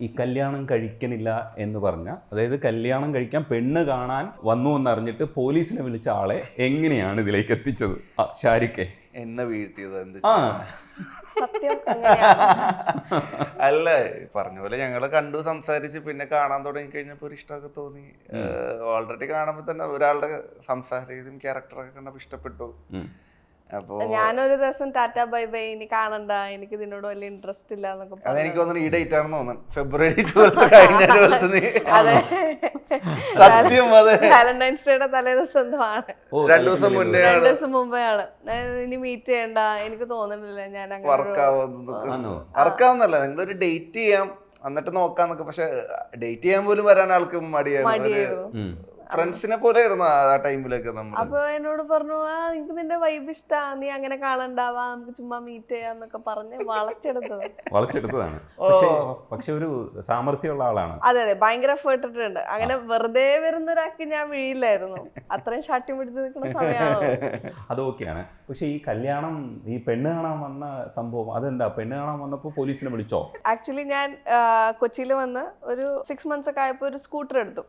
ഈ കല്യാണം കഴിക്കണില്ല എന്ന് പറഞ്ഞ അതായത് കല്യാണം കഴിക്കാൻ പെണ്ണ് കാണാൻ വന്നു എന്നറിഞ്ഞിട്ട് പോലീസിനെ വിളിച്ച ആളെ എങ്ങനെയാണ് ഇതിലേക്ക് എത്തിച്ചത്? ആ, ഷാരിക്കെ. എന്നെ വീഴ്ത്തിയത് എന്ത് അല്ല പറഞ്ഞ പോലെ ഞങ്ങൾ കണ്ടു സംസാരിച്ച് പിന്നെ കാണാൻ തുടങ്ങി കഴിഞ്ഞപ്പോ ഒരു ഇഷ്ടമൊക്കെ തോന്നി. ഓൾറെഡി കാണുമ്പോ തന്നെ ഒരാളുടെ സംസാര രീതിയും ക്യാരക്ടറൊക്കെ കണ്ടപ്പോ ഇഷ്ടപ്പെട്ടു. ഉം. അപ്പോ ഞാനൊരു ദിവസം ടാറ്റ ബൈ ബൈ ഇനി കാണണ്ട എനിക്ക് ഇതിനോട് വലിയ ഇൻട്രസ്റ്റ് ഇല്ല എന്നൊക്കെ അത് എനിക്ക് തോന്നുന്നു ഈ ഡേറ്റ് ആണെന്ന് തോന്നുന്നു. ഫെബ്രുവരി ട്വൽത്ത് കഴിഞ്ഞ 12th ന്. അതെ. സത്യം അതെ. വാലന്റൈൻസ് ഡേയുടെ തലേ ദിവസം എന്തോ ആണ് രണ്ടു ദിവസം മുന്നേ രണ്ടു ദിവസം മുമ്പേ ആണ്. ഇനി മീറ്റ് ചെയ്യണ്ട എനിക്ക് തോന്നുന്നില്ല ഞാൻ ഒരു-? വർക്കാവുന്നല്ല നിങ്ങളൊരു ഡേറ്റ് ചെയ്യാം എന്നിട്ട് നോക്കാന്നൊക്കെ. പക്ഷെ ഡേറ്റ് ചെയ്യാൻ പോലും വരാൻ ആൾക്ക് മടിയാണ്. ഒരു. ഫ്രണ്ട്സിനെ പോലെ ആയിരുന്നു ആ ടൈമിലൊക്കെ നമ്മൾ അപ്പൊ എന്നോട് പറഞ്ഞു ആ നിനക്ക് നിന്റെ വൈബ് ഇഷ്ടാ നീ അങ്ങനെ കാണണ്ടാവാ നമുക്ക് ചുമ്മാ മീറ്റ് ചെയ്യാന്നൊക്കെ പറഞ്ഞ് വളച്ചെടുത്തത്. വളച്ചെടുത്തതാണ്. പക്ഷേ പക്ഷെ ഒരു സാമർഥ്യമുള്ള ആളാണ്. അതെ അതെ ഭയങ്കര എഫേർട്ട് ഇട്ടിട്ടുണ്ട്. അങ്ങനെ വെറുതെ വരുന്ന ഒരാൾക്ക് ഞാൻ വീഴില്ലായിരുന്നു. അത്രയും ഷാട്ടി പിടിച്ച് നിൽക്കുന്ന സമയമാണ് അത് ഓക്കെയാണ് പക്ഷെ ഈ കല്യാണം ഈ പെണ്ണ് കാണാൻ വന്ന സംഭവം അതെന്താ? പെണ്ണ് കാണാൻ വന്നപ്പോൾ പോലീസിനെ വിളിച്ചോ? ആക്ച്വലി ഞാൻ കൊച്ചിയിൽ വന്ന് ഒരു സിക്സ് മന്ത്സ് ഒക്കെ ആയപ്പോൾ ഒരു സ്കൂട്ടർ എടുത്തു.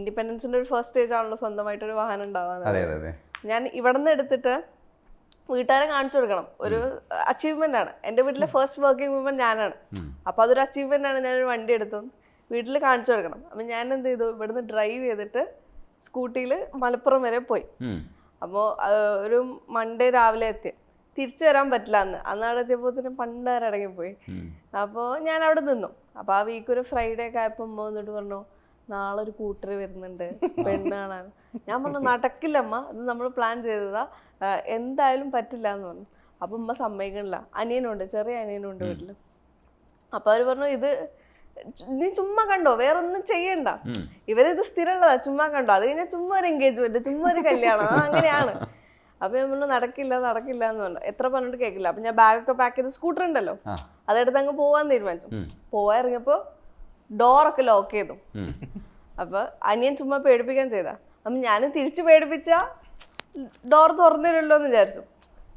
ഇൻഡിപെൻഡൻസിന്റെ ഒരു ഫസ്റ്റ് സ്റ്റേജ് ആണല്ലോ സ്വന്തമായിട്ട് ഒരു വാഹനം ഉണ്ടാവാൻ ഞാൻ ഇവിടെ നിന്ന് എടുത്തിട്ട് വീട്ടുകാരെ കാണിച്ചു കൊടുക്കണം. ഒരു അച്ചീവ്മെന്റ് ആണ്. എന്റെ വീട്ടിലെ ഫസ്റ്റ് വർക്കിംഗ് വുമൻ ഞാനാണ്. അപ്പോൾ അതൊരു അച്ചീവ്മെന്റ് ആണ് ഞാനൊരു വണ്ടി എടുത്തു. വീട്ടിൽ കാണിച്ചു കൊടുക്കണം. അപ്പം ഞാൻ എന്ത് ചെയ്തു? ഇവിടുന്ന് ഡ്രൈവ് ചെയ്തിട്ട് സ്കൂട്ടിയിൽ മലപ്പുറം വരെ പോയി. അപ്പോൾ ഒരു മൺഡേ രാവിലെ എത്തി. തിരിച്ചു വരാൻ പറ്റില്ല അന്ന്. അന്ന് അവിടെ എത്തിയപ്പോൾ തന്നെ ഉം. അപ്പോൾ ഞാൻ അവിടെ നിന്നു. അപ്പോൾ ആ വീക്ക് ഒരു ഫ്രൈഡേ ഒക്കെ ആയപ്പോൾ വന്നിട്ട് പറഞ്ഞു നാളെ ഒരു കൂട്ടർ വരുന്നുണ്ട് പെണ്ണാണ് ഞാൻ പറഞ്ഞു നടക്കില്ല അമ്മ ഇത് നമ്മൾ പ്ലാൻ ചെയ്തതാ. എന്തായാലും പറ്റില്ല എന്ന് പറഞ്ഞു. അപ്പം ഉമ്മ സമ്മതിക്കണില്ല. അനിയനുണ്ട് ചെറിയ അനിയനുണ്ട് വീട്ടിൽ അപ്പോൾ അവർ പറഞ്ഞു ഇത് നീ ചുമ്മാ കണ്ടോ? വേറെ ഒന്നും ചെയ്യണ്ട. ഇവരിത് സ്ഥിരമുള്ളതാ ചുമ്മാ കണ്ടോ? അത് കഴിഞ്ഞാൽ ചുമ്മാ ഒരു എൻഗേജ്മെന്റ് ചുമ്മാ ഒരു കല്യാണം. അങ്ങനെയാണ്. അപ്പൊ ഞാൻ പറഞ്ഞു നടക്കില്ല നടക്കില്ല എന്ന് പറഞ്ഞു. എത്ര പറഞ്ഞിട്ട് കേൾക്കില്ല. അപ്പൊ ഞാൻ ബാഗൊക്കെ പാക്ക് ചെയ്ത് സ്കൂട്ടർ ഉണ്ടല്ലോ. അതെടുത്ത് അങ്ങ് പോവാൻ തീരുമാനിച്ചു. പോവാൻ ഇറങ്ങിയപ്പോ ഡോറൊക്കെ ലോക്ക് ചെയ്തു. അപ്പൊ അനിയൻ ചുമ്മാ പേടിപ്പിക്കാൻ ചെയ്താ. അപ്പം ഞാനും തിരിച്ചു പേടിപ്പിച്ച ഡോർ തുറന്നില്ലല്ലോ എന്ന് വിചാരിച്ചു.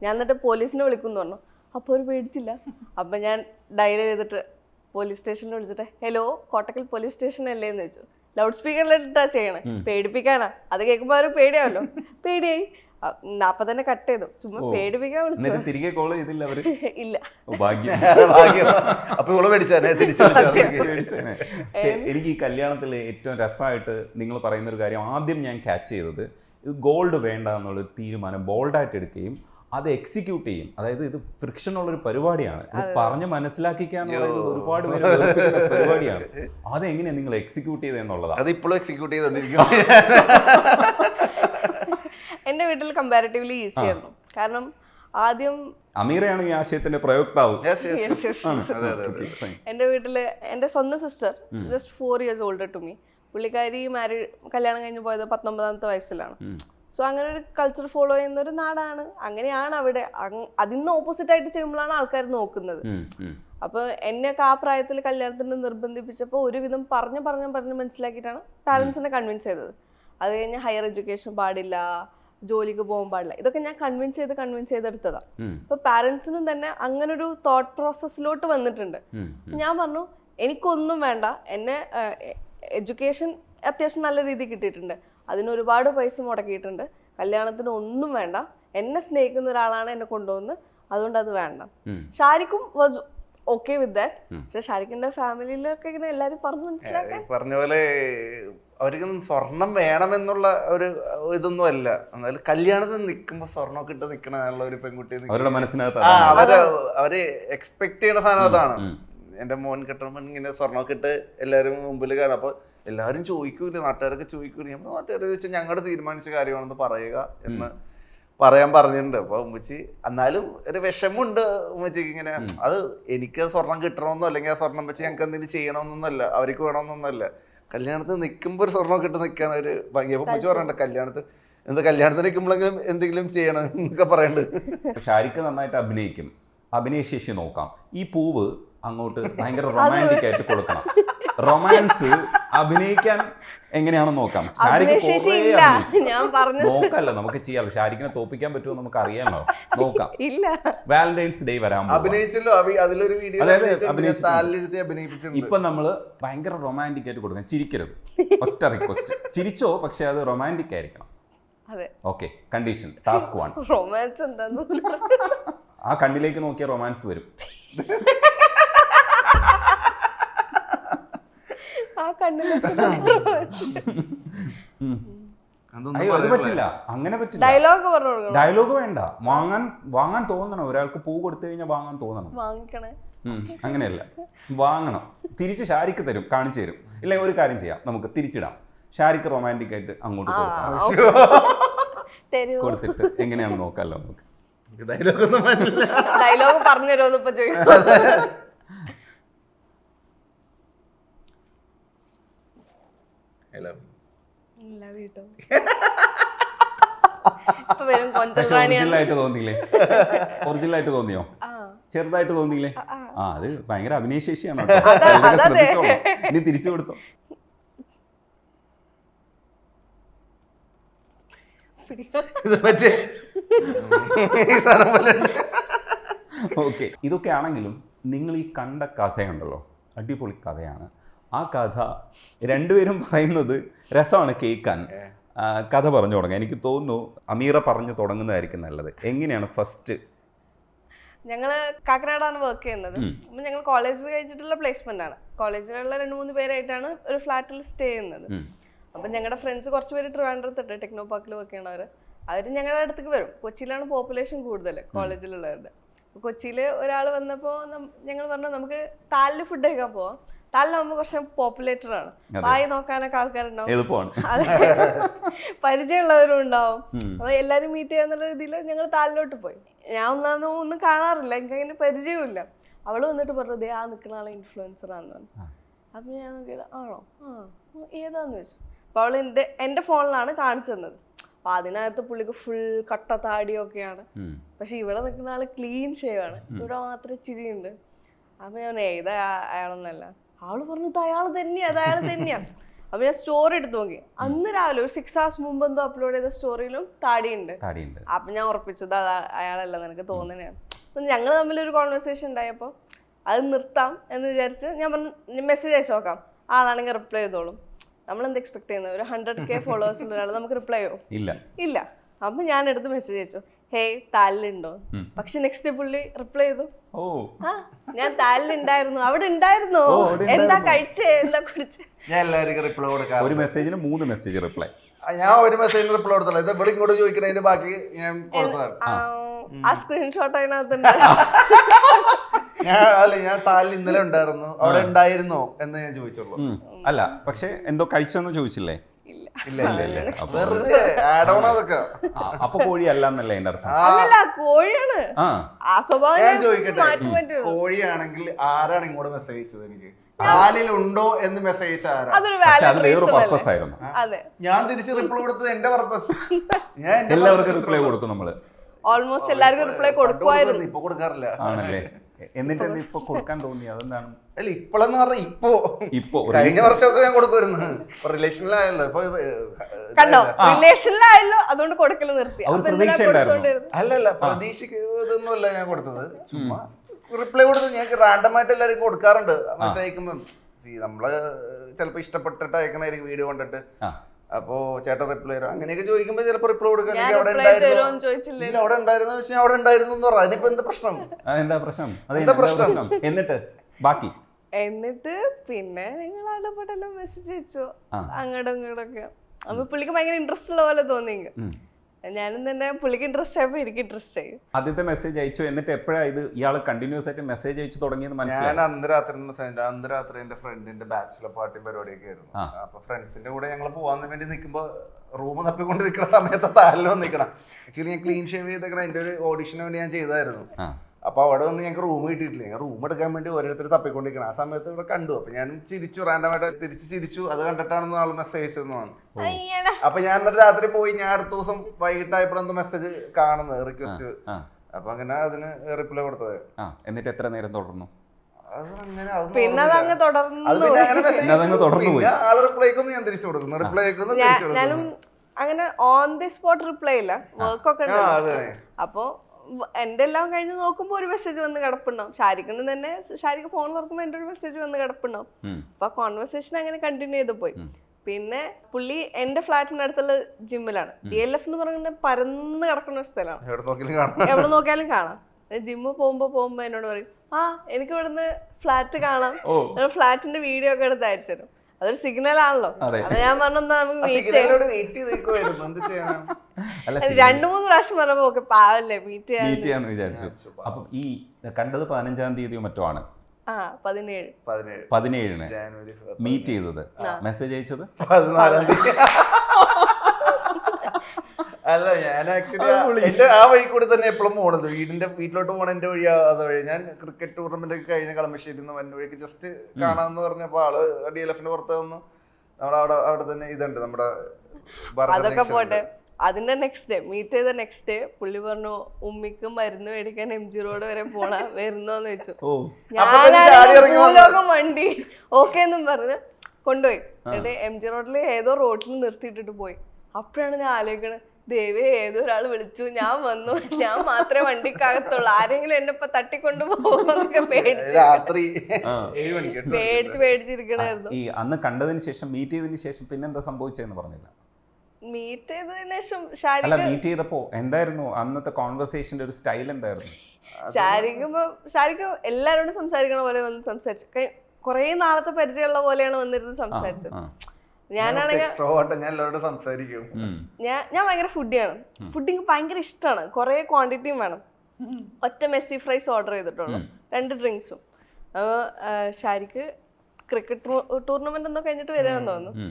ഞാൻ എന്നിട്ട് പോലീസിനെ വിളിക്കുന്നു പറഞ്ഞു. അപ്പോൾ ഒരു പേടിച്ചില്ല. അപ്പം ഞാൻ ഡയൽ ചെയ്തിട്ട് പോലീസ് സ്റ്റേഷനിൽ വിളിച്ചിട്ട് ഹലോ കോട്ടക്കൽ പോലീസ് സ്റ്റേഷൻ അല്ലേ? എന്ന് ചോദിച്ചു. ലൗഡ് സ്പീക്കറിലിട്ടാ ചെയ്യണേ. പേടിപ്പിക്കാനാ. അത് കേൾക്കുമ്പോൾ അവർ പേടിയാവല്ലോ. പേടിയായി. അപ്പൊ തന്നെ കട്ട് ചെയ്തു. ചുമ്മാ പേടിപ്പിക്കാൻ വിളിച്ചു തിരികെ കോൾ ചെയ്തില്ല അവർ? ഇല്ല. അപ്പൊ ഇവൾ തിരിച്ചു. എനിക്ക് ഈ കല്യാണത്തിൽ ഏറ്റവും രസമായിട്ട് നിങ്ങൾ പറയുന്ന ഒരു കാര്യം ആദ്യം ഞാൻ ക്യാച്ച് ചെയ്തത് ഇത് ഗോൾഡ് വേണ്ട എന്നുള്ള തീരുമാനം ബോൾഡായിട്ട് എടുക്കുകയും അത് എക്സിക്യൂട്ട് ചെയ്യും. അതായത് ഇത് ഫ്രിക്ഷൻ ഉള്ള ഒരു പരിപാടിയാണ്. ഇത് പറഞ്ഞ് മനസ്സിലാക്കിക്കുക എന്ന് ഒരുപാട് പേര് പരിപാടിയാണ്. അതെങ്ങനെയാണ് നിങ്ങൾ എക്സിക്യൂട്ട് ചെയ്തെന്നുള്ളതാണ് അത് ഇപ്പോഴും എക്സിക്യൂട്ട് ചെയ്തോണ്ടിരിക്കും എന്റെ വീട്ടിൽ കമ്പാരിറ്റീവ്ലി ഈസി ആയിരുന്നു. കാരണം ആദ്യം അമീറയാണ് ഈ ആശയത്തിന്റെ പ്രയോക്താവ്. എന്റെ വീട്ടിൽ. എന്റെ വീട്ടിൽ എന്റെ സ്വന്തം sister just four years older to me പുള്ളിക്കാരി മാരി കല്യാണം കഴിഞ്ഞ് പോയത് പത്തൊമ്പതാമത്തെ വയസ്സിലാണ്. സോ അങ്ങനെ ഒരു കൾച്ചർ ഫോളോ ചെയ്യുന്ന ഒരു നാടാണ്. അങ്ങനെയാണ് അവിടെ. അതിന്ന് ഓപ്പോസിറ്റ് ആയിട്ട് ചെയ്യുമ്പോഴാണ് ആൾക്കാർ നോക്കുന്നത്. അപ്പൊ എന്നെയൊക്കെ ആ പ്രായത്തിൽ കല്യാണത്തിന് നിർബന്ധിപ്പിച്ചപ്പോൾ ഒരുവിധം പറഞ്ഞു പറഞ്ഞു പറഞ്ഞ് മനസ്സിലാക്കിയിട്ടാണ് പാരന്റ്സിനെ കൺവിൻസ് ചെയ്തത്. അത് കഴിഞ്ഞ് ഹയർ എഡ്യൂക്കേഷൻ പാടില്ല. ജോലിക്ക് പോകാൻ പാടില്ല. ഇതൊക്കെ ഞാൻ കൺവിൻസ് ചെയ്ത് കൺവിൻസ് ചെയ്തെടുത്തതാണ് അപ്പൊ പാരന്റ്സിനും തന്നെ അങ്ങനെ ഒരു തോട്ട് പ്രോസസ്സിലോട്ട് വന്നിട്ടുണ്ട്. ഞാൻ പറഞ്ഞു എനിക്കൊന്നും വേണ്ട. എന്നെ എഡ്യൂക്കേഷൻ അത്യാവശ്യം നല്ല രീതിയിൽ കിട്ടിയിട്ടുണ്ട്. അതിനൊരുപാട് പൈസ മുടക്കിയിട്ടുണ്ട്. കല്യാണത്തിന് ഒന്നും വേണ്ട. എന്നെ സ്നേഹിക്കുന്ന ഒരാളാണ് എന്നെ കൊണ്ടുവന്ന്. അതുകൊണ്ട് അത് വേണ്ട. ഷാരിക്കും വാസ് ഓക്കെ വിത്ത് ദാറ്റ് പക്ഷെ ഷാരിഖിന്റെ ഫാമിലിയിലൊക്കെ ഇങ്ങനെ എല്ലാരും പറഞ്ഞു മനസ്സിലാക്കി പറഞ്ഞ പോലെ അവർക്കൊന്നും സ്വർണം വേണമെന്നുള്ള ഒരു ഇതൊന്നും അല്ല. എന്നാലും കല്യാണത്തിന് നിൽക്കുമ്പോൾ സ്വർണമൊക്കെ ഇട്ട് നിൽക്കണ ഒരു പെൺകുട്ടി അവരുടെ മനസ്സിനകത്ത് ആ അതാണ്. അവർ അവർ എക്സ്പെക്ട് ചെയ്യുന്ന സാധനം അതാണ്. എന്റെ മോൻ കെട്ടുമ്പോൾ ഇങ്ങനെ സ്വർണമൊക്കെ ഇട്ട് എല്ലാവരും മുമ്പിൽ കാണാം. അപ്പൊ എല്ലാവരും ചോദിക്കൂല നാട്ടുകാരൊക്കെ ചോദിക്കൂല. നമ്മൾ നാട്ടുകാർ ചോദിച്ചാൽ ഞങ്ങളുടെ തീരുമാനിച്ച കാര്യമാണെന്ന് പറയുക എന്ന്. പറയാൻ പറഞ്ഞിട്ടുണ്ട്. അപ്പൊ ഉമ്മച്ചി എന്നാലും ഒരു വിഷമമുണ്ട് ഉമ്മച്ചിക്ക് ഇങ്ങനെ. അത് എനിക്ക് സ്വർണം കിട്ടണമെന്നോ അല്ലെങ്കിൽ ആ സ്വർണം വെച്ച് ഞങ്ങൾക്ക് എന്തെങ്കിലും ചെയ്യണമെന്നൊന്നല്ല അവർക്ക് വേണമെന്നൊന്നല്ല കല്യാണത്തിന് നിൽക്കുമ്പോൾ ഒരു സ്വർണം കിട്ടി നിൽക്കാൻ ഒരു ഭംഗി. അപ്പൊ ഉമ്മച്ചി പറയണ്ട കല്യാണത്തിന് എന്താ കല്യാണത്തിന് നിൽക്കുമ്പോഴെങ്കിലും എന്തെങ്കിലും ചെയ്യണം എന്നൊക്കെ പറയുന്നുണ്ട് ഷാരിക്ക് നന്നായിട്ട് അഭിനയിക്കും? അഭിനയശേഷി നോക്കാം. ഈ പൂവ് അങ്ങോട്ട് ഭയങ്കര റൊമാന്റിക് ആയിട്ട് കൊടുക്കണം. റൊമാൻസ് അഭിനയിക്കാൻ എങ്ങനെയാണെന്ന് നോക്കാം. നോക്കല്ല നമുക്ക് ചെയ്യാം ഷാരിഖിനെ തോപ്പിക്കാൻ പറ്റുമോ നമുക്ക് അറിയാമല്ലോ നോക്കാം. ഇല്ല. വാലന്റൈൻസ് ഡേ വരാൻ അഭിനയിച്ചല്ലോ അതിലൊരു വീഡിയോ ഇപ്പൊ നമ്മൾ ഭയങ്കര റൊമാന്റിക് ആയിട്ട് കൊടുക്കാം ചിരിക്കരുത്. ഒറ്റ റിക്വസ്റ്റ് ചിരിച്ചോ പക്ഷെ അത് റൊമാന്റിക് ആയിരിക്കണം. അതെ. Okay condition task one romance. ആ കണ്ണിലേക്ക് നോക്കിയ റൊമാൻസ് വരും. ആ കണ്ണിലൊക്കെ ഉം. അതൊന്നും അയ്യോ അത് പറ്റില്ല. അങ്ങനെ പറ്റില്ല. ഡയലോഗ് പറഞ്ഞു ഡയലോഗ് വേണ്ട. വാങ്ങാൻ വാങ്ങാൻ തോന്നണം. ഒരാൾക്ക് പൂ കൊടുത്തു കഴിഞ്ഞാൽ വാങ്ങാൻ തോന്നണം. വാങ്ങിക്കണേ. അങ്ങനെയല്ല. വാങ്ങണം. തിരിച്ച് ഷാരിക്ക് തരും കാണിച്ചു തരും. ഇല്ലെങ്കിൽ ഒരു കാര്യം ചെയ്യാം. നമുക്ക് തിരിച്ചിടാം. ഷാരിക്ക് റൊമാന്റിക് ആയിട്ട് അങ്ങോട്ട് കൊടുത്തിട്ട് എങ്ങനെയാണ് നോക്കാമല്ലോ നമുക്ക്. ഡയലോഗ് ഡയലോഗ് പറഞ്ഞു തരുമോ ഇപ്പൊ ചോദിക്കും. വീട്ടോ ഇപ്പൊ വരും കൊഞ്ചൽ പക്ഷെ റാണിയാണ് ആയിട്ട് തോന്നിയില്ലേ? ഒറിജിനൽ ആയിട്ട് തോന്നിയോ ചെറുതായിട്ട് തോന്നിയില്ലേ? ആ. അത് ഭയങ്കര അഭിനയശേഷിയാണ്. ഇനി തിരിച്ചു കൊടുത്തോ. ഓക്കെ ഇതൊക്കെ ആണെങ്കിലും നിങ്ങൾ ഈ കണ്ട കഥയുണ്ടല്ലോ. അടിപൊളി കഥയാണ്. ആ കഥ രണ്ടുപേരും പറയുന്നത് രസമാണ് കേൾക്കാൻ. കഥ പറഞ്ഞു തുടങ്ങാൻ. എനിക്ക് തോന്നുന്നു അമീറ പറഞ്ഞു തുടങ്ങുന്നതായിരിക്കും നല്ലത്. എങ്ങനെയാണ് ഫസ്റ്റ് ഞങ്ങൾ കാക്കനാടാണ് വർക്ക് ചെയ്യുന്നത്. അപ്പൊ ഞങ്ങൾ കോളേജ് കഴിഞ്ഞിട്ടുള്ള പ്ലേസ്മെന്റ് ആണ്. കോളേജിലുള്ള രണ്ട് മൂന്ന് പേരായിട്ടാണ് ഒരു ഫ്ലാറ്റിൽ സ്റ്റേ ചെയ്യുന്നത്. അപ്പം ഞങ്ങളുടെ ഫ്രണ്ട്സ് കുറച്ച് പേര് ട്രിവാൻഡ്രത്തുണ്ട് ടെക്നോ പാർക്കിൽ വർക്ക് ചെയ്യണവർ അവർ ഞങ്ങളുടെ അടുത്തേക്ക് വരും. കൊച്ചിയിലാണ് പോപ്പുലേഷൻ കൂടുതൽ കോളേജിലുള്ളവരുടെ കൊച്ചിയിൽ ഒരാൾ വന്നപ്പോൾ ഞങ്ങൾ പറഞ്ഞു നമുക്ക് താലിൽ ഫുഡ് കഴിക്കാൻ പോവാം. താലിലാകുമ്പോൾ കുറച്ച് പോപ്പുലേറ്റർ ആണ്. വായി നോക്കാനൊക്കെ ആൾക്കാരുണ്ടാവും. എളുപ്പമാണ്. അതെ. പരിചയമുള്ളവരും ഉണ്ടാവും. അപ്പൊ എല്ലാരും മീറ്റ് ചെയ്യാന്നുള്ള രീതിയിൽ ഞങ്ങൾ താലിലോട്ട് പോയി. ഞാൻ ഒന്നാമത് ഒന്നും കാണാറില്ല. എനിക്ക് അങ്ങനെ പരിചയമില്ല അവൾ വന്നിട്ട് പറഞ്ഞു ദേ ആ നിൽക്കുന്ന ആളെ ഇൻഫ്ലുവൻസർ ആണെന്ന് പറഞ്ഞു. അപ്പൊ ഞാൻ നോക്കിയിട്ട് ആണോ? ആ. ഏതാന്ന് ചോദിച്ചു. അപ്പൊ അവൾ എന്റെ എന്റെ ഫോണിലാണ് കാണിച്ചു തന്നത്. അപ്പൊ അതിനകത്ത് പുള്ളിക്ക് ഫുൾ കട്ട താടിയൊക്കെയാണ് പക്ഷെ ഇവിടെ നിൽക്കുന്ന ആൾ ക്ലീൻ ഷേവ് ആണ്. ഇവിടെ മാത്രം ചിരിയുണ്ട് അപ്പൊ ഞാൻ ഏതാ അയാളൊന്നല്ല. ആൾ പറഞ്ഞു ഇത് അയാൾ തന്നെയാ അത് അയാൾ തന്നെയാ. അപ്പൊ ഞാൻ സ്റ്റോറി എടുത്തു നോക്കി. അന്ന് രാവിലെ ഒരു സിക്സ് ഹവേഴ്സ് മുമ്പ് എന്തോ അപ്ലോഡ് ചെയ്ത സ്റ്റോറിയിലും താടിയുണ്ട്. അപ്പൊ ഞാൻ ഉറപ്പിച്ചത് അത് അയാളല്ല നിനക്ക് തോന്നുന്നതാണ് അപ്പൊ ഞങ്ങൾ തമ്മിൽ ഒരു കോൺവെർസേഷൻ ഉണ്ടായപ്പോൾ അത് നിർത്താം എന്ന് വിചാരിച്ച് ഞാൻ പറഞ്ഞു മെസ്സേജ് അയച്ചു നോക്കാം. ആളാണെങ്കിൽ റിപ്ലൈ ചെയ്തോളും. നമ്മൾ എന്ത് എക്സ്പെക്ട് ചെയ്യുന്നത്? ഒരു ഹൺഡ്രഡ് കെ ഫോളോവേഴ്സ് ഉള്ള ഒരാൾ നമുക്ക് റിപ്ലൈ ചെയ്യോ? ഇല്ല. ഇല്ല. അപ്പൊ ഞാൻ എടുത്ത് മെസ്സേജ് അയച്ചു. ഹേയ് താലിലുണ്ടോ? പക്ഷെ നെക്സ്റ്റ് പുള്ളി റിപ്ലൈ ചെയ്തു. ഓ. ആ ഞാൻ താലിലുണ്ടായിരുന്നു. അവിടെ ഉണ്ടായിരുന്നു? എന്താ കഴിച്ചേ? എന്താ കുടിച്ചേ? ഞാൻ എല്ലാവർക്കും റിപ്ലൈ കൊടുക്കാം ഒരു മെസ്സേജിന് മൂന്ന് മെസ്സേജ് റിപ്ലൈ ഞാൻ ഒരു മെസ്സേജിന് റിപ്ലൈ കൊടുത്തുള്ളൂ. ഇത് ഇവിടെ ഇങ്ങോട്ട് ചോദിക്കണതിന്റെ ബാക്കി ഞാൻ കൊടുത്തതാണ്. ആ, ആ. സ്ക്രീൻഷോട്ട് അതിനകത്തുണ്ട് ഞാൻ അല്ല ഞാൻ താലിൽ ഇന്നലെ ഉണ്ടായിരുന്നു. അവിടെ ഉണ്ടായിരുന്നോ എന്ന് ഞാൻ ചോദിച്ചുള്ളൂ. അല്ല പക്ഷെ എന്തോ കഴിച്ചെന്ന് ചോദിച്ചില്ലേ? അപ്പൊ കോഴി അല്ല എന്നല്ലേ എന്റെ അർത്ഥം? അല്ലല്ല കോഴിയാണ്. ആ. ആ സ്വഭാവം ഞാൻ ഞാൻ ചോദിക്കട്ടെ? കോഴിയാണെങ്കിൽ ആരാണ് ഇങ്ങോട്ട് മെസ്സേജ് അയച്ചത് എനിക്ക്? ണ്ടോ ഉണ്ടോ എന്ന് മെസ്സേജ് അത് വേറൊരു പർപ്പസ് ആയിരുന്നു. അതെ. ഞാൻ തിരിച്ച് റിപ്ലൈ കൊടുത്തത് എന്റെ പർപ്പസ് ഞാൻ എല്ലാവർക്കും റിപ്ലൈ കൊടുക്കും നമ്മൾ. ഓൾമോസ്റ്റ് എല്ലാവർക്കും റിപ്ലൈ കൊടുക്കുമായിരുന്നു. ഇപ്പൊ കൊടുക്കാറില്ല. ആണല്ലേ? എന്നിട്ട് ഇപ്പൊ കൊടുക്കാൻ തോന്നി? അതെന്താണ്? അല്ല ഇപ്പോഴെന്ന് പറഞ്ഞ ഇപ്പോ. ഇപ്പൊ കഴിഞ്ഞ വർഷമൊക്കെ ഞാൻ കൊടുക്കുമായിരുന്നു. ഇപ്പൊ റിലേഷനിലായല്ലോ ഇപ്പൊ കണ്ടോ? റിലേഷനിലായല്ലോ അതുകൊണ്ട് കൊടുക്കൽ നിർത്തി? അല്ലല്ല പ്രതീക്ഷിക്കുന്നതൊന്നുമല്ല ഞാൻ കൊടുത്തത്. ചുമ്മാ റിപ്ലൈ കൊടുത്ത് ഞങ്ങൾക്ക് റാൻഡം ആയിട്ട് എല്ലാവർക്കും കൊടുക്കാറുണ്ട്. മെസ്സേജ് അയക്കുമ്പോൾ നമ്മൾ ചിലപ്പോ ഇഷ്ടപ്പെട്ടിട്ട് അയക്കണായിരിക്കും വീഡിയോ കണ്ടിട്ട്. ആ. അപ്പോ ചേട്ടൻ റിപ്ലൈ തരും. അങ്ങനെയൊക്കെ ചോദിക്കുമ്പോ ചിലപ്പോ റിപ്ലൈ കൊടുക്കാൻ ഞാൻ "ഇല്ല, അവിടെ ഉണ്ടായിരുന്നു. അവിടെ ഉണ്ടായിരുന്നു വെച്ചാൽ അവിടെ ഉണ്ടായിരുന്നു എന്ന് പറ. അതിനിപ്പോ എന്താ പ്രശ്നം? അതെന്താ പ്രശ്നം? എന്താ എന്താ പ്രശ്നം? എന്നിട്ട് ബാക്കി? എന്നിട്ട് പിന്നെ നിങ്ങൾ അവിടെ മെസ്സേജ് അയച്ചു. അങ്ങോട്ടും ഇങ്ങോട്ടൊക്കെ അപ്പൊ പുള്ളിക്ക് ഭയങ്കര ഇൻട്രസ്റ്റ് ഉള്ള പോലെ തോന്നി. എനിക്ക്. ഉം. ഞാനും തന്നെ പുള്ളിക്ക് ഇൻട്രസ്റ്റ് ആയപ്പോ എനിക്ക് ഇൻട്രസ്റ്റ് ആയി. ആദ്യത്തെ മെസ്സേജ് അയച്ചു. എന്നിട്ട് എപ്പോഴാ ഇത് ഇയാൾ കണ്ടിന്യൂസ് ആയിട്ട് മെസ്സേജ് അയച്ചു തുടങ്ങിയത് മനസ്സിലായി? ഞാൻ അന്ന് രാത്രി അന്ന് രാത്രി എന്റെ ഫ്രണ്ടിന്റെ ബാച്ചിലർ പാർട്ടി പരിപാടിയൊക്കെ ആയിരുന്നു. ആ. അപ്പൊ ഫ്രണ്ട്സിന്റെ കൂടെ ഞങ്ങൾ പോവാൻ വേണ്ടി നിൽക്കുമ്പോ റൂം തപ്പിക്കൊണ്ട് നിൽക്കുന്ന സമയത്ത് വന്ന് നിൽക്കണം ആക്ച്വലി ഞാൻ ക്ലീൻ ഷേവ് ചെയ്തേക്കണം. എന്റെ ഒരു ഓഡിഷന് വേണ്ടി ഞാൻ ചെയ്തായിരുന്നു. ആ. അപ്പൊ അവിടെ വന്ന് ഞങ്ങൾക്ക് റൂം കിട്ടിയിട്ടില്ല. ഞാൻ റൂം എടുക്കാൻ വേണ്ടി ഓരോരുത്തർ തപ്പിക്കൊണ്ടിരിക്കണം. ആ സമയത്ത് ഇവിടെ കണ്ടു. അപ്പൊ ഞാൻ ചിരിച്ചു റാൻഡമായിട്ട് തിരിച്ച് ചിരിച്ചു. അത് കണ്ടിട്ടാണെന്ന് ആൾ മെസ്സേജ് അയച്ചതെന്നാണ് അപ്പൊ ഞാൻ എന്നിട്ട് രാത്രി പോയി ഞാൻ അടുത്ത ദിവസം വൈകിട്ടായപ്പോഴെന്തോ മെസ്സേജ് കാണുന്നത് റിക്വസ്റ്റ് അപ്പൊ അങ്ങനെ അതിന് റിപ്ലൈ കൊടുത്തത്. ആ എന്നിട്ട് എത്ര നേരം തുടർന്നു? അത് അങ്ങനെ അതൊന്നും പിന്നെ അതങ്ങ് തുടർന്നു തുടർന്ന് പോയി. പിന്നെ ആൾ റിപ്ലൈക്കൊന്നും ഞാൻ തിരിച്ചു കൊടുക്കുന്നു റിപ്ലൈക്കൊന്നും ഞാനും അങ്ങനെ ഓൺ ദി സ്പോട്ട് റിപ്ലൈ ഇല്ല. വർക്ക് ഒക്കെ അപ്പോ എന്റെ എല്ലാം കഴിഞ്ഞ് നോക്കുമ്പോ ഒരു മെസ്സേജ് വന്ന് കിടപ്പുണ്ടാവും. ഷാരിഖിന് തന്നെ ഷാരിഖ് ഫോൺ തുറക്കുമ്പോൾ എന്റെ ഒരു മെസ്സേജ് വന്ന് കിടപ്പുണ്ടാവും. അപ്പോൾ അപ്പൊ കോൺവെർസേഷൻ അങ്ങനെ കണ്ടിന്യൂ ചെയ്ത് പോയി. പിന്നെ പുള്ളി എന്റെ ഫ്ലാറ്റിന്റെ അടുത്തുള്ള ജിമ്മിലാണ് ഡി എൽ എഫ് എന്ന് പറഞ്ഞ പരന്ന് കിടക്കുന്ന ഒരു സ്ഥലമാണ്. എവിടെ നോക്കിയാലും കാണാം. എവിടെ നോക്കിയാലും കാണാം. ജിമ്മ് പോകുമ്പോ പോകുമ്പോ എന്നോട് പറയും ആ എനിക്ക് ഇവിടുന്ന് ഫ്ലാറ്റ് കാണാം. ഫ്ലാറ്റിന്റെ വീഡിയോ ഒക്കെ എടുത്ത് അയച്ചു തരും അതൊരു സിഗ്നൽ ആണല്ലോ. അതെ. ഞാൻ പറഞ്ഞാ "എന്നാ നമുക്ക് മീറ്റ് ചെയ്യണം. രണ്ടു മൂന്ന് പ്രാവശ്യം പറഞ്ഞപ്പോ ഓക്കെ പാവല്ലേ മീറ്റ് ചെയ്യാന്ന് വിചാരിച്ചു. അപ്പം ഈ കണ്ടത് പതിനഞ്ചാം തീയതിയോ മറ്റോ ആണ്? ആ പതിനേഴ്. പതിനേഴ്. പതിനേഴിന് ജാനുവരി ഫെബ്രുവരി. മീറ്റ് ചെയ്തത്. മെസ്സേജ് അയച്ചത്? പതിനാലാം തീയതി. അല്ല ഞാൻ ആക്ച്വലി എന്റെ ആ വഴി കൂടെ തന്നെ എപ്പോഴും പോണത്. വീടിന്റെ വീട്ടിലോട്ട് പോണ എന്റെ വഴി അത് വഴി. ഞാൻ ക്രിക്കറ്റ് ടൂർണമെന്റ് ഒക്കെ കഴിഞ്ഞ കളമശ്ശേരി നിന്ന് വന്ന വഴിക്ക് ജസ്റ്റ് കാണാന്ന് പറഞ്ഞപ്പോ ആൾ ഡി എൽ എഫിന്റെ പുറത്ത് വന്നു. നമ്മുടെ അവിടെ അവിടെ തന്നെ ഇതുണ്ട് നമ്മുടെ അതൊക്കെ പോട്ടെ. അതിന്റെ നെക്സ്റ്റ് ഡേ മീറ്റ് ചെയ്ത നെക്സ്റ്റ് ഡേ പുള്ളി പറഞ്ഞു ഉമ്മിക്ക് മരുന്ന് മേടിക്കാൻ എം ജി റോഡ് വരെ പോണ വരുന്നോന്ന് വെച്ചു വന്നു. വണ്ടി. ഓക്കെ എന്നും പറഞ്ഞ് കൊണ്ടുപോയി. എന്നിട്ട് എം ജി റോഡിൽ ഏതോ റോഡിൽ നിർത്തിയിട്ടിട്ട് പോയി. അപ്പോഴാണ് ഞാൻ ആലോചിക്കണത് ദേവേ ഏതോ ഒരാൾ വിളിച്ചു? ഞാൻ വന്നു. ഞാൻ മാത്രമേ വണ്ടിക്കകത്തുള്ളൂ. ആരെങ്കിലും എന്നെ ഇപ്പൊ തട്ടിക്കൊണ്ടു പേടിച്ച്. പേടിച്ചിരിക്കണായിരുന്നു. ഈ അന്ന് കണ്ടതിന് ശേഷം മീറ്റ് ചെയ്തതിന് ശേഷം പിന്നെ എന്താ സംഭവിച്ചെന്ന് പറഞ്ഞില്ല? മീറ്റ് ചെയ്തതിന് ശേഷം അല്ല മീറ്റ് ചെയ്തപ്പോ എന്തായിരുന്നു? അന്നത്തെ കോൺവെർസേഷന്റെ ഒരു സ്റ്റൈൽ എന്തായിരുന്നു? ശാരിക്കുമ്പോ ഷാരിക്ക് എല്ലാരോടും സംസാരിക്കണ പോലെ വന്ന് സംസാരിച്ചു. കൊറേ നാളത്തെ പരിചയമുള്ള പോലെയാണ് വന്നിരുന്ന് സംസാരിച്ചത്. ഞാനാണെങ്കിൽ സംസാരിക്കും. ഞാൻ ഞാൻ ഭയങ്കര ഫുഡിയാണ് ഫുഡിങ് ഭയങ്കര ഇഷ്ടമാണ് കുറേ ക്വാണ്ടിറ്റിയും വേണം. ഒറ്റ മെസ്സി ഫ്രൈസ് ഓർഡർ ചെയ്തിട്ടുള്ളൂ. രണ്ട് ഡ്രിങ്ക്സും അപ്പോൾ ഷാരിക്ക് ക്രിക്കറ്റ് ടൂർണമെന്റ് എന്തോ കഴിഞ്ഞിട്ട് വരാമെന്ന് തോന്നുന്നു.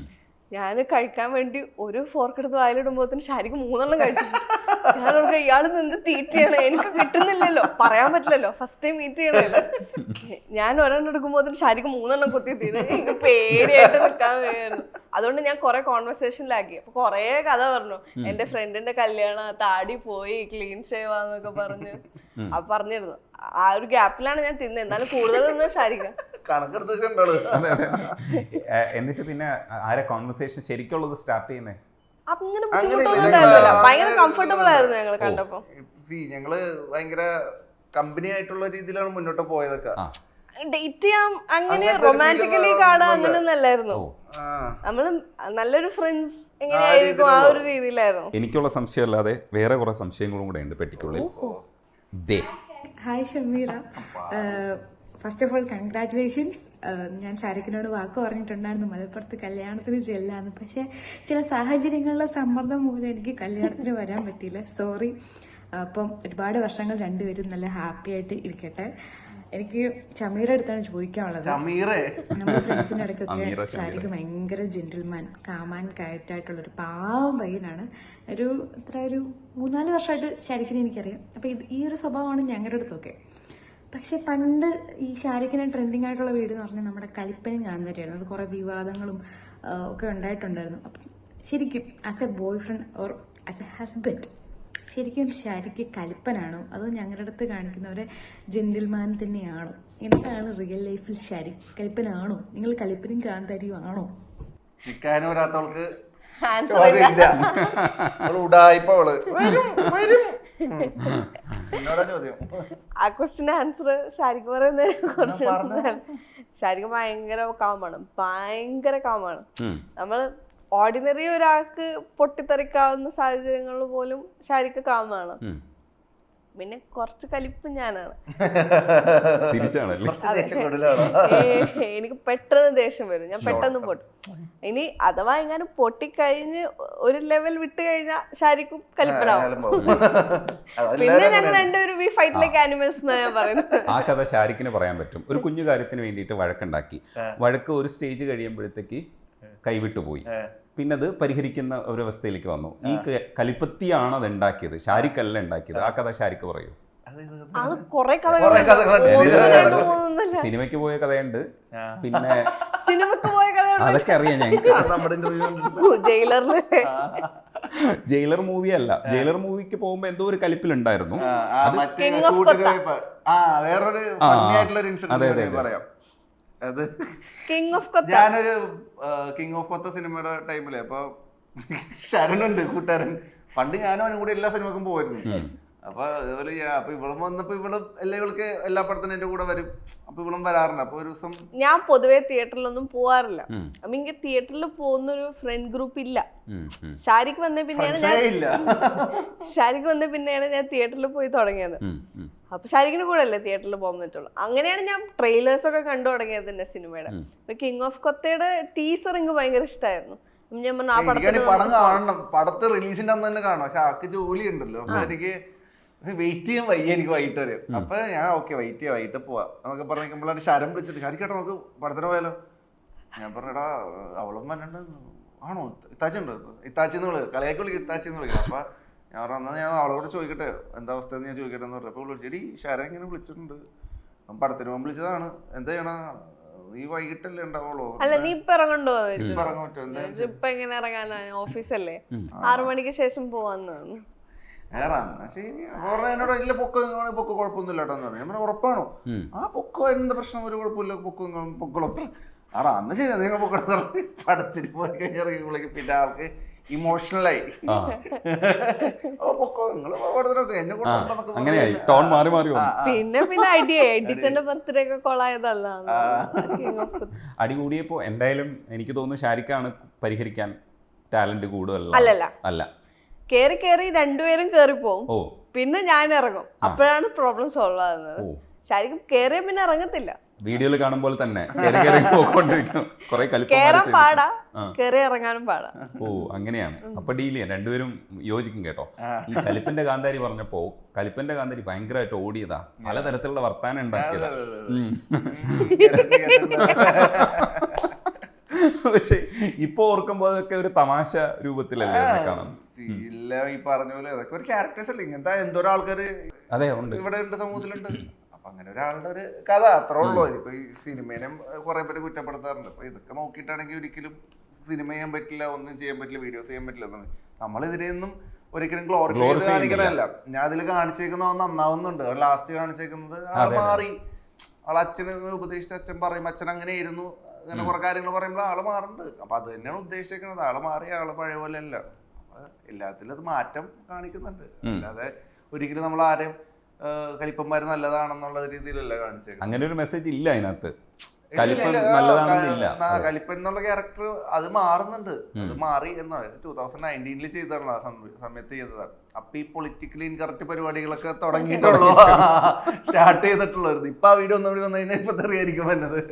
ഞാൻ കഴിക്കാൻ വേണ്ടി ഒരു ഫോർക്ക് എടുത്ത് വായിലിടുമ്പോഴത്തേന് ഷാരിക്ക് മൂന്നെണ്ണം കഴിച്ചു ഞാൻ ഓർക്കുക ഇയാൾ നിന്ന് തീറ്റയാണ് എനിക്ക് കിട്ടുന്നില്ലല്ലോ. പറയാൻ പറ്റില്ലല്ലോ. ഫസ്റ്റ് ടൈം മീറ്റ് ചെയ്യണല്ലോ ഞാൻ ഒരെണ്ണം എടുക്കുമ്പോൾ അതിന് ശരിക്കും മൂന്നെണ്ണം കൊത്തി തീരെ എനിക്ക് പേടിയായിട്ട് നിൽക്കാൻ വേണം അതുകൊണ്ട് ഞാൻ കുറെ കോൺവെർസേഷനിലാക്കി അപ്പൊ കുറെ കഥ പറഞ്ഞു. എന്റെ ഫ്രണ്ടിന്റെ കല്യാണം താടി പോയി ക്ലീൻ ഷേവ് ആന്നൊക്കെ പറഞ്ഞ് അപ്പൊ പറഞ്ഞിരുന്നു. ആ ഒരു ഗ്യാപ്പിലാണ് ഞാൻ തിന്നത് എന്നാലും കൂടുതൽ നിന്ന്. ഏ, എന്നിട്ട് പിന്നെ ആരെ കോൺവെർസേഷൻ ശരിക്കുള്ളത് സ്റ്റാർട്ട് ചെയ്യുന്നേ? അങ്ങനെ ബുദ്ധിമുട്ടൊന്നും ഉണ്ടായിരുന്നില്ല ഭയങ്കര കംഫർട്ടബിൾ ആയിരുന്നു ഞങ്ങൾ കണ്ടപ്പോ. ഞങ്ങൾ ഭയങ്കര കമ്പനി ആയിട്ടുള്ള രീതിയിലാണ് മുന്നോട്ട് പോയതൊക്കെ. ഡേറ്റ് ചെയ്യാം അങ്ങനെ റൊമാന്റിക്കലി കാണാൻ അങ്ങനെ ഒന്നല്ലായിരുന്നു നമ്മൾ നല്ലൊരു ഫ്രണ്ട്സ് എങ്ങനെയായിരിക്കും ആ ഒരു രീതിയിലായിരുന്നു. എനിക്കുള്ള സംശയമല്ലാതെ വേറെ കുറെ സംശയങ്ങളും കൂടെ ഉണ്ട് പെട്ടിക്കുള്ളിൽ. ദേ. Hi Shameera first of all congratulations ഞാൻ ശാരിക്കിനോട് വാക്ക് പറഞ്ഞിട്ടുണ്ടായിരുന്നു മലപ്പുറത്ത് കല്യാണത്തിന് ചെല്ലാന്ന്. പക്ഷേ ചില സാഹചര്യങ്ങളിലെ സമ്മർദ്ദം മൂലം എനിക്ക് കല്യാണത്തിന് വരാൻ പറ്റിയില്ല. സോറി അപ്പം ഒരുപാട് വർഷങ്ങൾ രണ്ടുപേരും നല്ല ഹാപ്പി ആയിട്ട് ഇരിക്കട്ടെ. എനിക്ക് ചമീറ അടുത്താണ് ചോദിക്കാനുള്ളത്. നമ്മുടെ ഫ്രണ്ട്സിന്റെ ഇടയ്ക്കൊക്കെ ശാരിക്ക് ഭയങ്കര ജെന്റിൽമാൻ കാമാൻ കയറ്റായിട്ടുള്ള ഒരു പാവം പയ്യനാണ്. ഒരു ഇത്ര ഒരു മൂന്നാൽ വർഷമായിട്ട് ഷാരിഖിനെ എനിക്കറിയാം. അപ്പൊ ഈ ഒരു സ്വഭാവമാണ് ഞങ്ങളുടെ അടുത്തൊക്കെ. പക്ഷെ പണ്ട് ഈ ശാരിക്കിന് ട്രെൻഡിങ് ആയിട്ടുള്ള വീട് എന്ന് പറഞ്ഞാൽ നമ്മുടെ കലിപ്പനും ഞാൻ തന്നെയായിരുന്നു അത് കുറേ വിവാദങ്ങളും ഒക്കെ ഉണ്ടായിട്ടുണ്ടായിരുന്നു. അപ്പം ശരിക്കും as a boyfriend or as a husband ശരിക്കും ശാരിക്ക് കലിപ്പനാണോ? അതോ ഞങ്ങളുടെ അടുത്ത് കാണിക്കുന്നവരെ ജെന്റിൽമാൻ തന്നെയാണോ? എന്താണ് റിയൽ ലൈഫിൽ ശരി കലിപ്പനാണോ? നിങ്ങൾ കലിപ്പനും കാന്താരിയും ആണോ? നിൽക്കാനും അവൾ ഉടായിപ്പ വരും വരും. ആ ക്വസ്റ്റിന്റെ ആൻസർ ഷാരിക്ക് പറയുന്നതിനെ കുറച്ച് ഷാരിക്ക് ഭയങ്കര കാമാണ് ഭയങ്കര കാമാണ് നമ്മൾ നമ്മൾ ഓർഡിനറി ഒരാൾക്ക് പൊട്ടിത്തെറിക്കാവുന്ന സാഹചര്യങ്ങളിൽ പോലും ഷാരിക്ക് കാമാണ്. പിന്നെ കുറച്ച് കലിപ്പ് ഞാനാണ്. തിരിച്ചാണല്ലേ? എനിക്ക് പെട്ടെന്ന് ദേഷ്യം വരും. ഞാൻ പെട്ടെന്ന് പൊട്ടും. ഇനി അഥവാ എങ്ങാനും പൊട്ടിക്കഴിഞ്ഞ് ഒരു ലെവൽ വിട്ട് കഴിഞ്ഞാൽ ശാരിക്കും കലിപ്പനാവും. പിന്നെ ഞങ്ങൾ രണ്ടുപേരും ഈ ഫൈറ്റിലേക്ക് ആനിമൽസ് എന്നാ ഞാൻ പറയുന്നത്. ആ കഥ ശാരിക്കിന് പറയാൻ പറ്റും. ഒരു കുഞ്ഞു കാര്യത്തിന് വേണ്ടിയിട്ട് വഴക്കുണ്ടാക്കി. വഴക്ക് ഒരു സ്റ്റേജ് കഴിയുമ്പോഴത്തേക്ക് കൈവിട്ടു പോയി പിന്നെ അത് പരിഹരിക്കുന്ന ഒരു അവസ്ഥയിലേക്ക് വന്നു. ഈ കലിപ്പത്തിയാണ് അത് ഉണ്ടാക്കിയത് ഷാരിഖല്ല ഉണ്ടാക്കിയത്? ആ. കഥ ഷാരിഖ് പറയൂ. സിനിമയ്ക്ക് പോയ കഥയുണ്ട്. പിന്നെ സിനിമക്ക് പോയ അതൊക്കെ അറിയാം ഞങ്ങൾക്ക് ജയിലറിൽ. ജയിലർ മൂവി അല്ല. ജയിലർ മൂവിക്ക് പോകുമ്പോ എന്തോ ഒരു കലിപ്പിലുണ്ടായിരുന്നു. അതെ, അതെ, അതെ. കിങ് ഓഫ് കൊത്ത ഞാനൊരു കിങ് ഓഫ് കൊത്ത സിനിമയുടെ ടൈമിൽ അപ്പൊ ശരണുണ്ട് കൂട്ടുകാരൻ. പണ്ട് ഞാനും അവനും കൂടി എല്ലാ സിനിമക്കും പോയിരുന്നു അപ്പൊ അതുപോലെ ഞാൻ- അപ്പൊ ഇവളും വന്നപ്പോ ഇവളും എല്ലാ ഇവൾക്ക് എല്ലാ പടത്തിനും എന്റെ കൂടെ വരും. അപ്പൊ ഇവളും വരാറുണ്ട്. അപ്പൊ ഒരു ദിവസം ഞാൻ പൊതുവേ തിയേറ്ററിലൊന്നും പോവാറില്ല. അപ്പൊ എനിക്ക് തിയേറ്ററിൽ പോകുന്ന ഒരു ഫ്രണ്ട് ഗ്രൂപ്പ് ഇല്ല ഷാരിക്ക് വന്ന പിന്നെയാണ് ഞാൻ ഷാരിഖ് വന്ന പിന്നെയാണ് ഞാൻ തിയേറ്ററിൽ പോയി തുടങ്ങിയത്. അപ്പൊ ഷാരിക്കിന് കൂടെ അല്ലേ തിയേറ്ററിൽ പോകാൻ പറ്റുള്ളൂ. അങ്ങനെയാണ് ഞാൻ ട്രെയിലേഴ്സ് ഒക്കെ കണ്ടു തുടങ്ങിയത് തന്നെ സിനിമയുടെ. അപ്പൊ കിങ് ഓഫ് കൊത്തയുടെ ടീസർ എനിക്ക് ഭയങ്കര ഇഷ്ടമായിരുന്നു ഞാൻ പറഞ്ഞു ആ പടം കാണണം. പടത്ത് റിലീസിന്റെ അന്ന് തന്നെ കാണണം. പക്ഷെ ആക്ക് ജോലി ഉണ്ടല്ലോ. അപ്പൊ എനിക്ക് വെയിറ്റ് ചെയ്യാൻ വയ്യ എനിക്ക് വൈകിട്ട് വരെ അപ്പൊ ഞാൻ ഓക്കെ വെയിറ്റ് ചെയ്യാം വൈകിട്ട് പോവാം. എന്നൊക്കെ പറഞ്ഞിരിക്കുമ്പോഴാണ് ശരം വിളിച്ചിട്ട് ശരിക്കട്ടെ നമുക്ക് പടത്തിന് പോയാലോ? ഞാൻ പറഞ്ഞടാ അവളും പറഞ്ഞിട്ട് ആണോ? ഇത്താച്ചി ഉണ്ട്. ഇത്താച്ചി എന്ന് വിളിക്കും. കളിയാക്കി വിളിക്കും ഇത്താച്ചി എന്ന് വിളിക്കും. അപ്പൊ ഞാൻ പറഞ്ഞാൽ ഞാൻ അവളോട് ചോദിക്കട്ടെ എന്താ അവസ്ഥ എന്ന് ഞാൻ ചോദിക്കട്ടെ എന്ന് പറഞ്ഞപ്പോൾ വിളിച്ചെടി ശരം ഇങ്ങനെ വിളിച്ചിട്ടുണ്ട്. അവൻ പടത്തിന് പോകാൻ വിളിച്ചതാണ്. എന്താ ചെയ്യണ? നീ വൈകിട്ടല്ലേ ഉണ്ടാവുള്ളൂ. അല്ല നീ ഇപ്പൊ ഇറങ്ങണ്ടോ. ഇപ്പൊ ഇറങ്ങാൻ പറ്റുമോ ഇപ്പൊ എങ്ങനെ ഇറങ്ങാനാ ഓഫീസല്ലേ ആറു മണിക്ക് ശേഷം പോവാന്ന് എന്നാ ശരി എന്നോട് ഇല്ല പൊക്ക പൊക്ക കുഴപ്പമൊന്നുമില്ല കേട്ടോ എന്ന് പറഞ്ഞു. ഞാൻ ഉറപ്പാണോ? ആ പൊക്ക എന്താ പ്രശ്നം? ഒരു കുഴപ്പമില്ല പൊക്ക പൊക്കോളം. ആടാ അന്ന് ശരി നിങ്ങൾ പൊക്കണം പറഞ്ഞു. പടത്തിന് പോയി കഴിഞ്ഞാൽ ഇറങ്ങി പിന്നെ ആൾക്ക് ഇമോഷണലായി പിന്നെ പിന്നെ ഐഡിയ എഡിച്ചന്റെ ബർത്ത്ഡേ ഒക്കെ കൊളായതല്ല. അടി കൂടിയപ്പോ എന്തായാലും എനിക്ക് തോന്നുന്നു ഷാരിക്കാണ് പരിഹരിക്കാൻ ടാലന്റ് കൂടുതലുള്ള. അല്ലല്ല. അല്ല. കേറി കേറി രണ്ടുപേരും കേറി പോകും ഓ. പിന്നെ ഞാൻ ഇറങ്ങും അപ്പോഴാണ് പ്രോബ്ലം സോൾവ് ആകുന്നത്. ഓ. ശരിക്കും കേറിയ പിന്നെ ഇറങ്ങത്തില്ല. വീഡിയോയിൽ കാണുമ്പോൾ തന്നെ കേറി പോയിക്കൊണ്ടിരിക്കും. കുറെ കേറാൻ പാടാ. കേറി ഇറങ്ങാനും പാടാ. ഓ അങ്ങനെയാണ്. അപ്പൊ ഡീൽ ചെയ്യാം. രണ്ടുപേരും യോജിക്കും കേട്ടോ. ഈ കലിപ്പന്റെ കാന്താരി പറഞ്ഞപ്പോ കലിപ്പന്റെ കാന്താരി ഭയങ്കരമായിട്ട് ഓടിയതാ. പലതരത്തിലുള്ള വർത്താനം ഉണ്ടാക്കിയതാ. പക്ഷെ ഇപ്പൊ ഓർക്കുമ്പോ അതൊക്കെ ഒരു തമാശ രൂപത്തിലല്ലേ കാണാം ഇല്ല ഈ പറഞ്ഞ പോലെ അതൊക്കെ ഒരു ക്യാരക്ടേഴ്സ് അല്ലേ? ഇങ്ങനത്തെ എന്തോരം ആൾക്കാർ അതെ ഉണ്ട്. ഇവിടെ ഉണ്ട് സമൂഹത്തിലുണ്ട്. അപ്പൊ അങ്ങനെ ഒരാളുടെ ഒരു കഥ അത്രേ ഉള്ളൂ. ഇപ്പൊ ഈ സിനിമേനും കുറെ പേര് കുറ്റപ്പെടുത്താറുണ്ട്. അപ്പൊ ഇതൊക്കെ നോക്കിയിട്ടാണെങ്കിൽ ഒരിക്കലും സിനിമ ചെയ്യാൻ പറ്റില്ല ഒന്നും ചെയ്യാൻ പറ്റില്ല വീഡിയോസ് ചെയ്യാൻ പറ്റില്ല എന്നാണ്. നമ്മൾ ഇതിനെയൊന്നും ഒരിക്കലും ഗ്ലോറിഫൈ ചെയ്ത് ഞാൻ അതിൽ കാണിച്ചേക്കുന്ന നന്നാവുന്നുണ്ട്. ലാസ്റ്റ് കാണിച്ചേക്കുന്നത് അതെ. മാറി. ആൾ അച്ഛനെ ഉപദേശിച്ച അച്ഛൻ പറയും അച്ഛൻ അങ്ങനെ ആയിരുന്നു. അങ്ങനെ കുറെ കാര്യങ്ങൾ പറയുമ്പോൾ ആൾ മാറുന്നുണ്ട്. അപ്പൊ അത് തന്നെയാണ് ഉദ്ദേശിക്കുന്നത് ആൾ മാറി ആൾ പഴയ പോലെ അല്ല. എല്ലാത്തിലും അത് മാറ്റം കാണിക്കുന്നുണ്ട്. അല്ലാതെ ഒരിക്കലും നമ്മൾ ആരെയും കലിപ്പന്മാര് നല്ലതാണെന്നുള്ള രീതിയിലല്ല കാണിച്ചത് അങ്ങനെ ഒരു മെസ്സേജ് ഇല്ല അതിനകത്ത്. കലിപ്പൻ എന്നുള്ള ക്യാരക്ടർ അത് മാറുന്നുണ്ട്. അത് മാറി എന്നാണ് ടൂ തൗസൻഡ് നയന്റീനിൽ ചെയ്തതാണ് ആ സമയ- സമയത്ത് ചെയ്തതാണ്. അപ്പൊ ഈ പൊളിറ്റിക്കലി ഇൻകറക്റ്റ് പരിപാടികളൊക്കെ തുടങ്ങിയിട്ടുള്ളൂ. സ്റ്റാർട്ട് ചെയ്തിട്ടുള്ളൂ ഇപ്പൊ ആ വീഡിയോ ഒന്നും കൂടി വന്നു കഴിഞ്ഞാൽ ഇപ്പൊ തെറിയായിരിക്കും വന്നത്.